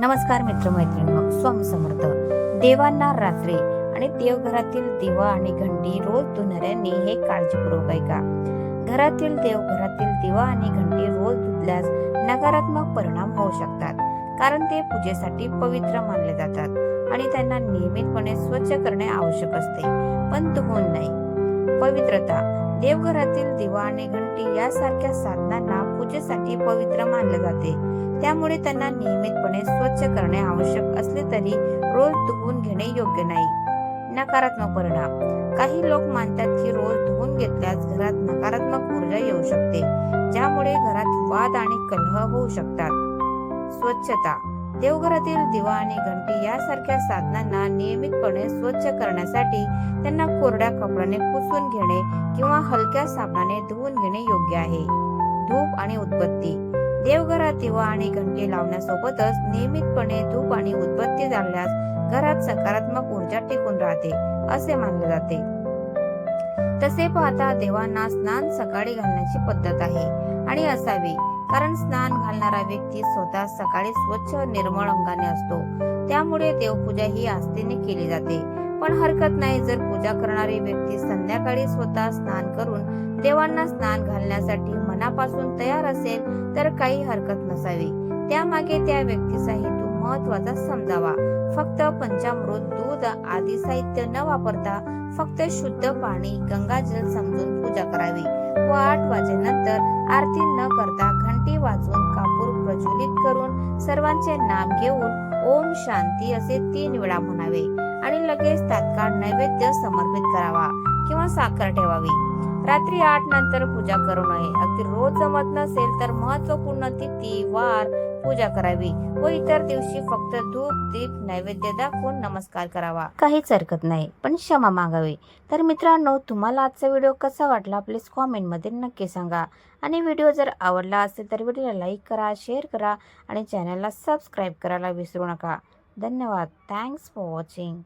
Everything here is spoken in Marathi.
नमस्कार मित्रमैत्रिणी स्वामी समर्थ देवांना रात्री आणि देवघरातील दिवा आणि घंटी रोज धुणाऱ्यांनी हे काळजीपूर्वक ऐका. घरातील देवघरातील दिवा आणि घंटी रोज धुतल्यास नकारात्मक परिणाम होऊ शकतात कारण ते पूजेसाठी पवित्र मानले जातात आणि त्यांना नियमितपणे स्वच्छ करणे आवश्यक असते पण धुवून नाही. पवित्रता देवघरातील दिवा आणि घंटी यासारख्या साधनांना पूजेसाठी पवित्र मानले जाते. त्यामुळे त्यांना नियमितपणे स्वच्छ करणे आवश्यक असले तरी रोज धुवून घेणे योग्य नाही. नकारात्मक परिणाम. काही लोक मानतात की रोज धुवून घेतल्यास घरात नकारात्मक ऊर्जा येऊ शकते ज्यामुळे घरात वाद आणि कलह होऊ शकतात. स्वच्छता. देवघरातील दिवा आणि घंटी यासारख्या साधनांना नियमितपणे स्वच्छ करण्यासाठी त्यांना कोरड्या कपड्याने पुसून घेणे किंवा हलक्या साबणाने धुवून घेणे योग्य आहे. धूप आणि उत्पत्ती देवघरात दिवा आणि घंटी लावण्यासोबतच नियमितपणे धूप आणि उत्पत्ती जाळल्यास घरात सकारात्मक ऊर्जा टिकून राहते असे मानले जाते. तसे पाहता देवांना स्नान सकाळी घालण्याची पद्धत आहे आणि असावी. कारण स्नान घालणारा व्यक्ती स्वतः सकाळी स्वच्छ निर्मळ अंगाने असतो. त्यामुळे देवपूजा ही आस्थेने केली जाते. पण हरकत नाही जर पूजा करणारी व्यक्ती संध्याकाळी स्वतः स्नान करून देवांना स्नान घालण्यासाठी मनापासून तयार असेल तर काही हरकत नसावी. त्यामागे त्या व्यक्तीचा हेतू महत्त्वाचा समजावा. फक्त पंचामृत दूध आदी साहित्य न वापरता फक्त शुद्ध पाणी गंगाजल समजून पूजा करावी. व आठ वाजेनंतर आरती न करता घंटी वाजवून कापूर प्रज्वलित करून सर्वांचे नाम घेऊन ओम शांती असे तीन वेळा म्हणावे आणि लगेच तात्काळ नैवेद्य समर्पित करावा किंवा साखर ठेवावी. रात्री आठ नंतर पूजा करू नये. अगदी रोज जमत नसेल तर महत्त्वपूर्ण तिथी वार पूजा करावी व इतर दिवशी फक्त धूप दीप नैवेद्य दाखवून नमस्कार करावा. काहीच हरकत नाही पण क्षमा मागावी. तर मित्रांनो तुम्हाला आजचा व्हिडिओ कसा वाटला प्लीज कॉमेंटमध्ये नक्की सांगा. आणि व्हिडिओ जर आवडला असेल तर व्हिडिओला लाईक करा शेअर करा आणि चॅनलला सबस्क्राईब करायला विसरू नका. धन्यवाद. Thanks for watching